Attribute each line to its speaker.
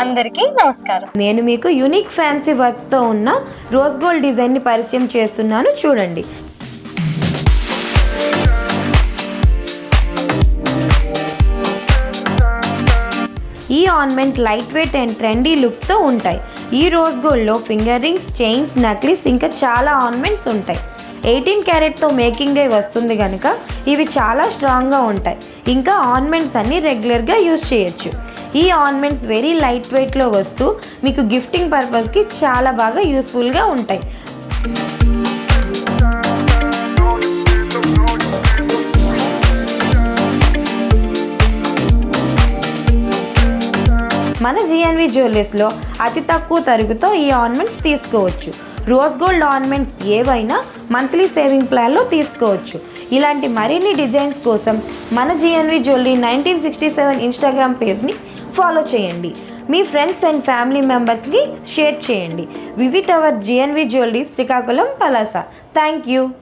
Speaker 1: అందరికీ నమస్కారం.
Speaker 2: నేను మీకు యూనిక్ ఫ్యాన్సీ వర్క్తో ఉన్న రోజ్ గోల్డ్ డిజైన్ని పరిచయం చేస్తున్నాను. చూడండి. ఈ ornament light weight and trendy లుక్తో ఉంటాయి. ఈ రోజ్ గోల్డ్లో ఫింగర్ రింగ్స్ చైన్స్ నక్లీస్ ఇంకా చాలా ఆర్నమెంట్స్ ఉంటాయి. ఎయిటీన్ క్యారెట్తో మేకింగ్ అయి వస్తుంది కనుక ఇవి చాలా స్ట్రాంగ్గా ఉంటాయి. ఇంకా ఆర్నమెంట్స్ అన్ని రెగ్యులర్గా యూజ్ చేయొచ్చు. ఈ ఆర్నమెంట్స్ వెరీ లైట్ వెయిట్లో వస్తూ మీకు గిఫ్టింగ్ పర్పస్కి చాలా బాగా యూస్ఫుల్గా ఉంటాయి. మన జిఎన్వి జ్యువెలర్స్లో అతి తక్కువ తరుగుతో ఈ ఆర్నమెంట్స్ తీసుకోవచ్చు. రోజ్ గోల్డ్ ఆర్నమెంట్స్ ఏవైనా మంత్లీ సేవింగ్ ప్లాన్లో తీసుకోవచ్చు. ఇలాంటి మరిన్ని డిజైన్స్ కోసం మన GNV jewellery nineteen sixty seven Instagram పేజ్ని follow చేయండి. మీ ఫ్రెండ్స్ అండ్ ఫ్యామిలీ మెంబర్స్కి షేర్ చేయండి. Visit our GNV jewellery Srikakulam Palasa thank you